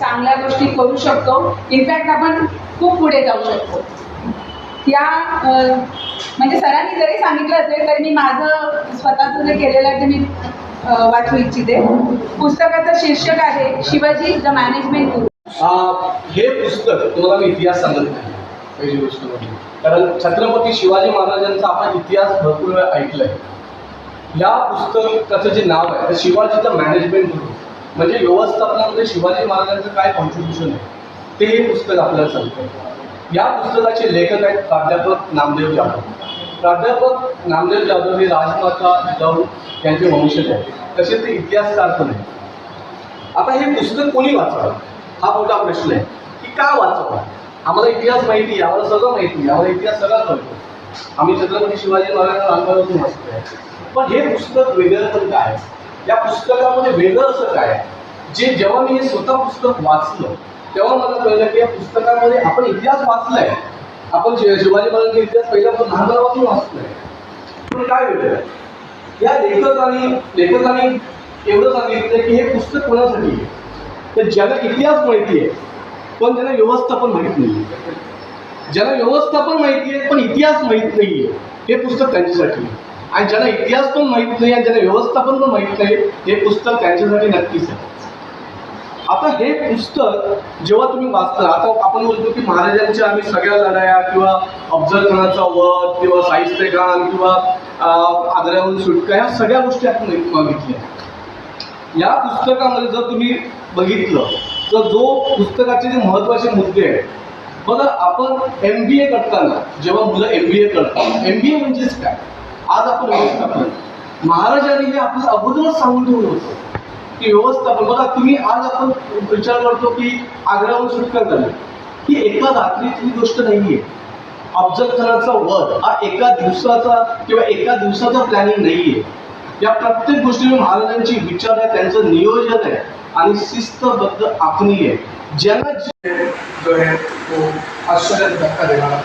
चांगल्या गोष्टी करू शकतो. इनफॅक्ट आपण खूप पुढे जाऊ शकतो. या म्हणजे सरांनी जरी सांगितलं असेल तरी मी माझं स्वतःचं जे केलेलं आहे ते मी वाचू इच्छिते. पुस्तकाचं शीर्षक आहे शिवाजी द मॅनेजमेंट हे पुस्तक तुम्हाला मी इतिहास सांगत नाही पहिली गोष्ट म्हणजे. कारण छत्रपती शिवाजी महाराजांचा आपण इतिहास भरपूर वेळा ऐकलाय. या पुस्तकाचं जे नाव आहे ते शिवाजीचं मॅनेजमेंट म्हणून म्हणजे व्यवस्थापनामध्ये शिवाजी महाराजांचं काय कॉन्ट्रीब्युशन आहे? ते हे पुस्तक आपल्याला सांगतं. या पुस्तकाचे लेखक आहेत प्राध्यापक नामदेव जाधव. प्राध्यापक नामदेव जाधव हे राजमाता जिजाऊ यांचे वंशज आहेत. तसेच ते इतिहासकार पण आहेत. आता हे पुस्तक कोणी वाचावं? हा मोठा प्रश्न आहे. की का वाचावं? आम्हाला इतिहास माहिती आहे आम्हाला सगळं माहिती आहे आम्हाला इतिहास सगळा कळतो. आम्ही छत्रपती शिवाजी महाराजांना लहानपणापासून वाचतोय. पण हे पुस्तक वेगळं पण काय? या पुस्तकामध्ये वेगळं असं काय जे जेव्हा मी हे स्वतः पुस्तक वाचलं तेव्हा मला कळलं की या पुस्तकामध्ये आपण इतिहास वाचलाय. आपण शिवाजी महाराजांचा इतिहास पहिल्यापासून लहानपणापासून वाचतोय. पण काय वेगळं या लेखकाने लेखकाने एवढं सांगितलं की हे पुस्तक कोणासाठी आहे? तर ज्याला इतिहास माहिती आहे पण त्याला व्यवस्थापन माहीत नाही ज्याला व्यवस्थापन माहिती आहे पण इतिहास माहीत नाही आहे हे पुस्तक त्यांच्यासाठी आहे. आणि ज्याला इतिहास पण माहीत नाही आणि ज्याला व्यवस्थापन पण माहीत नाही हे पुस्तक त्यांच्यासाठी नक्कीच आहे. आता हे पुस्तक जेव्हा तुम्ही वाचता आता आपण बोलतो की महाराजांच्या आम्ही सगळ्या लढाया किंवा अफजल खानाचा वध किंवा साहित्य खान किंवा आदऱ्यावरून आग्र्याहून सुटका ह्या सगळ्या गोष्टी आपण बघितल्या या पुस्तकामध्ये जर तुम्ही बघितलं तर जो पुस्तकाचे जे महत्त्वाचे मुद्दे आहेत बघा आपण एम बी ए करताना जेव्हा मुलं एम बी ए करतात एम बी ए म्हणजेच काय? आज आपण व्यवस्थापन महाराजांनी हे आपलं अगोदरच सांगून ठेवलं होतं की व्यवस्थापन. बघा तुम्ही आज आपण विचार करतो की आग्र्याहून सुटका झाली ही एका रात्रीतली गोष्ट नाहीये. अफजल खानाचा वध हा एका दिवसाचा किंवा एका दिवसाचा प्लॅनिंग नाहीये. या प्रत्येक गोष्टीवर महाराजांची विचार आहे त्यांचं नियोजन आहे आणि शिस्तबद्ध आखणी आहे. ज्यांना जे- जो है वो आश्चर्यात धक्का देणारा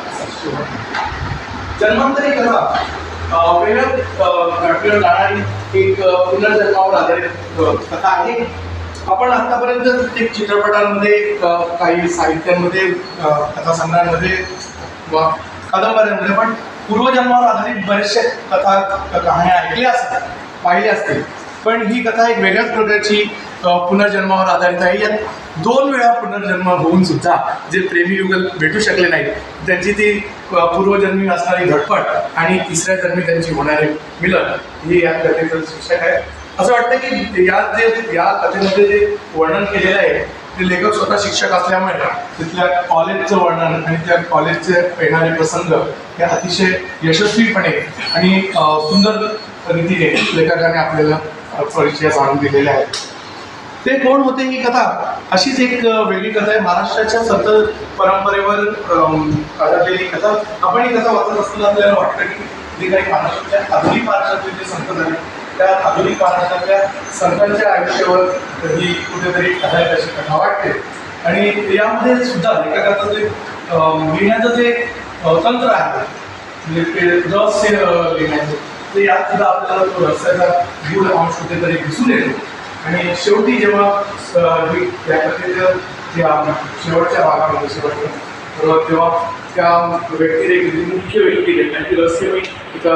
जन्मांतरी कथा. अं, घटनेवर जाणारी एक पुनर्जन्मावर आधारित कथा आहे आपण आतापर्यंत एक चित्रपटांमध्ये काही साहित्यांमध्ये कथासंग्रहांमध्ये व कादंबऱ्यांमध्ये पण पूर्वजन्मावर आधारित बरेचसे कथा कहाण्या ऐकल्या असतात पाहिल्या असतील. पण ही कथा एक वेगळ्याच प्रकारची पुनर्जन्मावर आधारित आहे. यात दोन वेळा पुनर्जन्म होऊन सुद्धा जे प्रेमी युगल भेटू शकले नाहीत त्यांची ती पूर्वजन्मी असणारी धडपड आणि तिसऱ्या जन्मी त्यांची होणारे मिलन हे या कथेचं शिक्षक आहे. असं वाटतं की या जे या कथेमध्ये जे वर्णन केलेलं आहे ते लेखक स्वतः शिक्षक असल्यामुळे तिथल्या कॉलेजचं वर्णन आणि त्या कॉलेजचे येणारे प्रसंग हे अतिशय यशस्वीपणे आणि सुंदर रीतीने लेखकाने आपल्याला अ, परिचय जाणून दिलेले आहेत. ते कोण होते ही कथा? अशीच एक वेगळी कथा आहे. महाराष्ट्राच्या संत परंपरेवर आधारलेली कथा. आपण ही कथा वाचत असताना आपल्याला वाटतं की जे काही महाराष्ट्राच्या आधुनिक महाराष्ट्रातले जे संत झाले त्या आधुनिक महाराष्ट्रातल्या संतांच्या आयुष्यावर ही कुठेतरी आधारित अशी कथा वाटते. आणि यामध्ये सुद्धा लेखकाचं जे लिहिण्याचं जे तंत्र आहे म्हणजे ते रस लिहिण्याचं. ते यात सुद्धा आपल्याला तो रहस्याचा गूढ अंश कुठेतरी दिसून येतो. आणि शेवटी जेव्हा अ, या कथेच्या शेवटच्या भागामध्ये शेवटच्या तेव्हा त्या व्यक्तिरेख मुख्य व्यक्तिरेख त्यांची रहस्यमय एका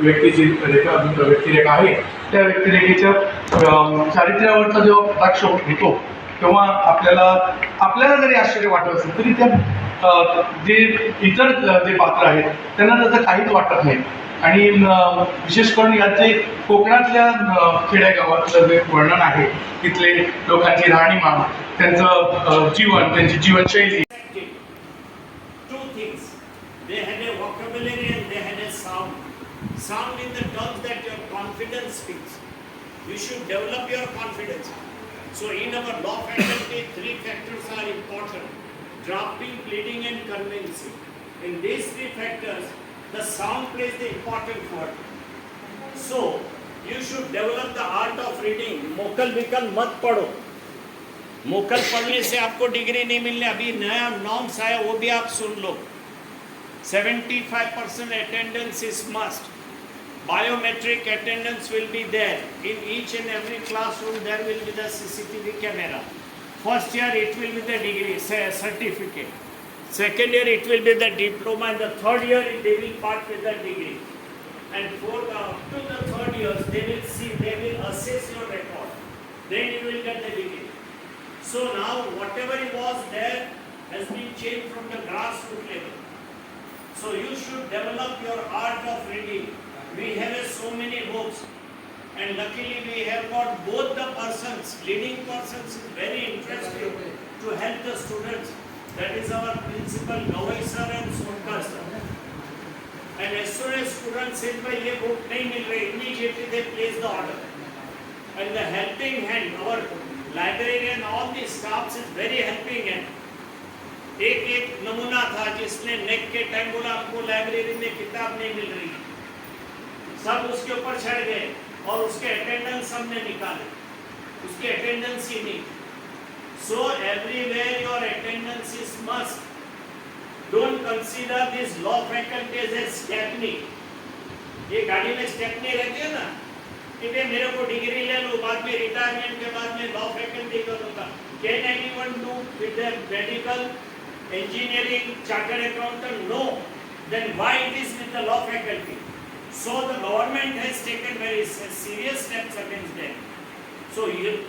व्यक्तीची रेखा व्यक्तिरेखा आहे त्या व्यक्तिरेखेच्या चारित्र्यावरचा जेव्हा कटाक्ष होतो तेव्हा आपल्याला आपल्याला जरी आश्चर्य वाटत असेल तरी त्या जे इतर जे पात्र आहेत त्यांना त्याचं काहीच वाटत नाही. आणि विशेष करून यात कोकणातल्या अ, खेडेगावातलं जे वर्णन आहे तिथले लोकांची राहणीमान त्यांचं जीवन त्यांची जीवनशैली. They had a vocabulary and they had a sound. Sound in the terms that your confidence speaks. You should develop your confidence. So in our law faculty, three factors are important. Drafting, pleading and convincing. In these three factors, the sound plays the important part. So, you should develop the art of reading. मोकल विकल मत पढ़ो मोकल पढ़ने से आपको degree नहीं मिलने अभी नया नॉर्म्स आया वो भी आप सुन लो 75 percent attendance is must biometric attendance will be there in each and every classroom there will be the cctv camera First year it will be the degree, say, certificate. Second year it will be the diploma, and the third year they will part with the degree. And for the, up to the third years, they will see, they will assess your record. Then you will get the degree. So now whatever it was there has been changed from the grassroots level. So you should develop your art of reading. We have so many books. And luckily we have got both the persons, leading persons very interested to help the students. That is our principal Gawai sir and Sonkar sir. And as soon as students said by ये book नहीं मिल रही, immediately they place the order. And the helping hand, our librarian, all the staffs is very helping hand. एक एक नमूना था जिसने neck के time बोला हमको लाइब्रेरी में किताब नहीं मिल रही सब उसके ऊपर चढ़ गए और उसके अटेंडेंस हमने निकाले उसकी अटेंडेंस ही नहीं so everywhere your attendance is must dont consider this law faculty as a stepney ये गाड़ी में स्टेपनी रहती है ना कि भाई मेरे को डिग्री ले लो बाद में रिटायरमेंट के बाद में लॉ फैकल्टी करूंगा can anyone do with medical engineering, chartered accountant, no. Then why it is with the law faculty? So the government has taken very serious steps against them. So you,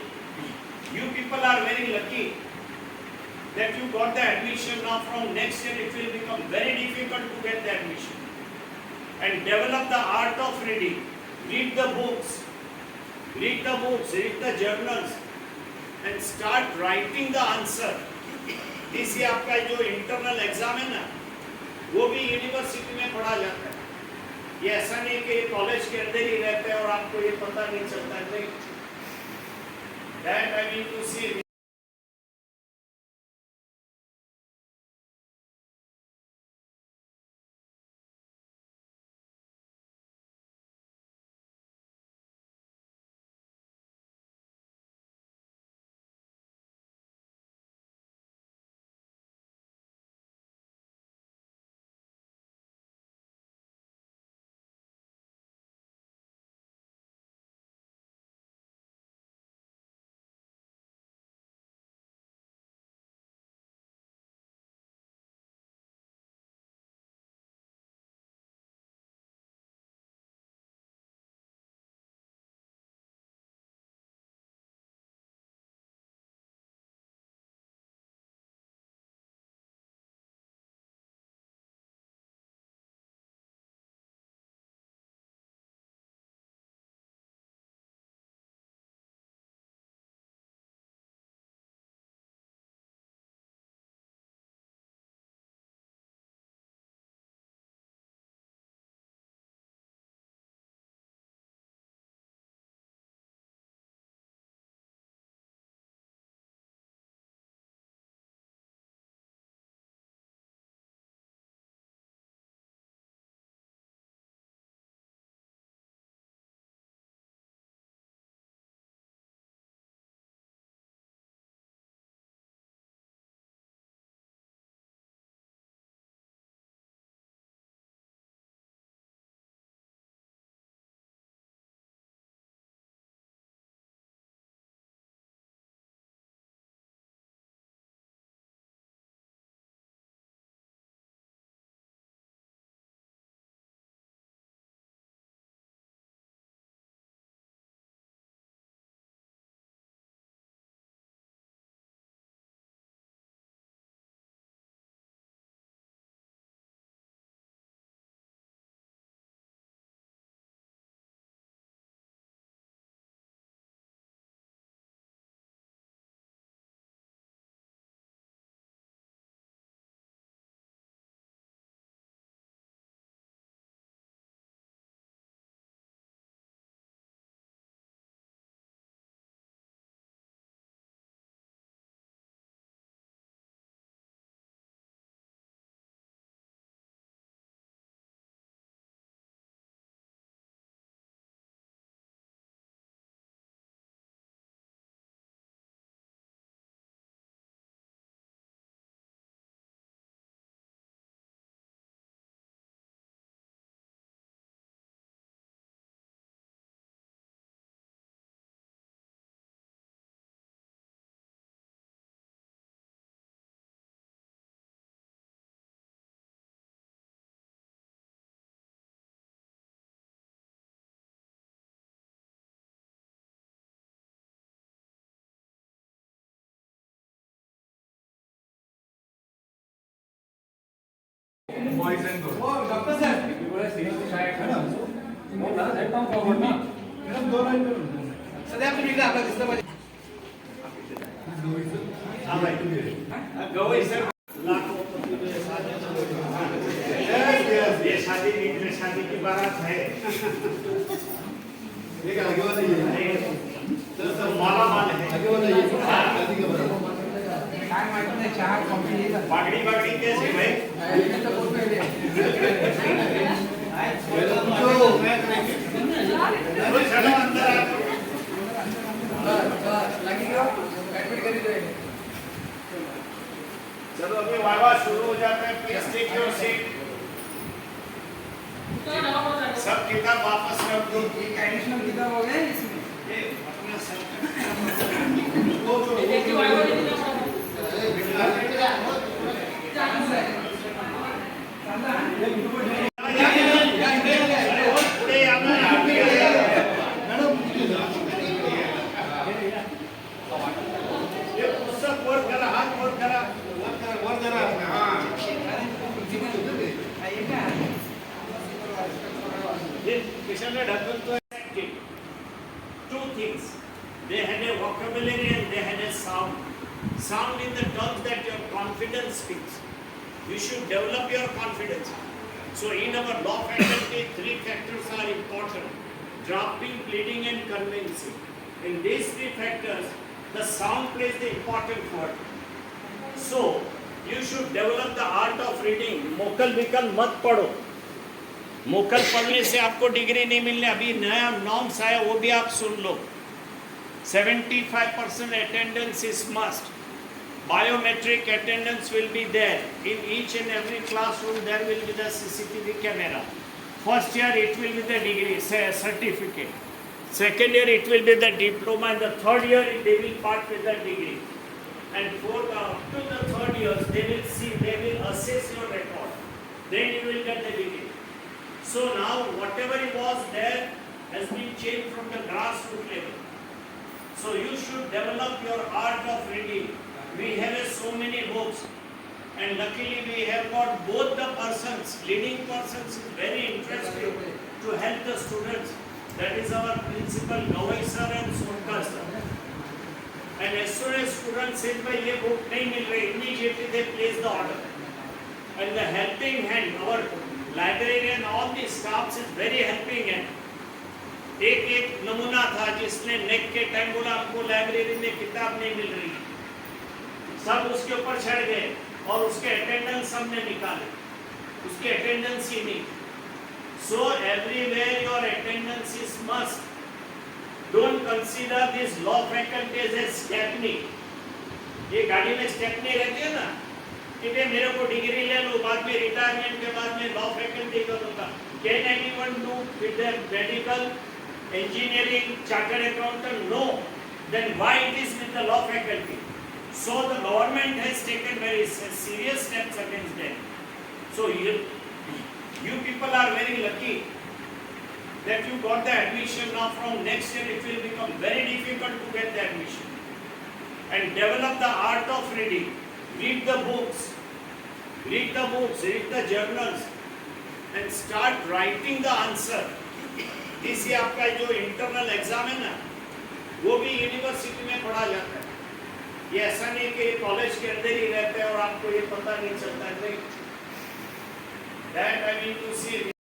you people are very lucky that you got the admission now from next year it will become very difficult to get the admission. And develop the art of reading. Read the books. Read the books, read the journals and start writing the answer. इसी आपका जो internal exam है ना वो भी university में पढ़ा जाता है ये ऐसा नहीं कि कॉलेज के अंदर ही रहते हैं और आपको ये पता नहीं चलता है दैट आई मीन टू सध्या तुम्ही इकडे आपला दिसलं पाहिजे confidence speaks you should develop your confidence so in our law faculty three factors are important drafting pleading and convincing in these three factors the sound plays the important part so you should develop the art of reading मोकल विकल मत पढ़ो मोकल पढ़ने से आपको degree नहीं मिलने अभी नया नॉर्म्स आया वो भी आप सुन लो 75 percent attendance is must biometric attendance will be there. In each and every classroom there will be the cctv camera. First year it will be the degree say, certificate. Second year it will be the diploma. And the third year they will part with the degree. And for the, uh, up to the third years they will see they will assess your record. Then you will get the degree. So now whatever it was there has been changed from the grassroots level. So you should develop your art of reading. We have uh, so many books and luckily we have got both the persons, leading persons very interested to help the students. That is our principal Gawai sir and Sonkar sir. And as soon as students said by ये book नहीं मिल रही immediately they place the order. And the helping hand, our librarian, all the staffs is very helping hand. एक एक नमूना था जिसने neck के time बोला हमको लाइब्रेरी में किताब नहीं मिल रही सब उसके ऊपर चढ़ गए और उसके अटेंडेंस हमने निकाले। उसकी अटेंडेंस ही नहीं। So everywhere your attendance is must don't consider this law faculty as a stepney ये गाड़ी में स्टेपनी रहती है ना कि भाई मेरे को डिग्री ले लो बाद में रिटायरमेंट के बाद में लॉ फैकल्टी करूँगा can anyone do with medical engineering, chartered accountant, no. Then why it is with the law faculty? So the government has taken very serious steps against them. So you, you people are very lucky that you got the admission. Now from next year it will become very difficult to get the admission. And develop the art of reading. Read the books. Read the books, read the journals and start writing the answer. इसी आपका जो internal exam है ना वो भी university में पढ़ा जाता है ये ऐसा नहीं कि कॉलेज के अंदर ही रहते हैं और आपको ये पता नहीं चलता नहीं that I mean to see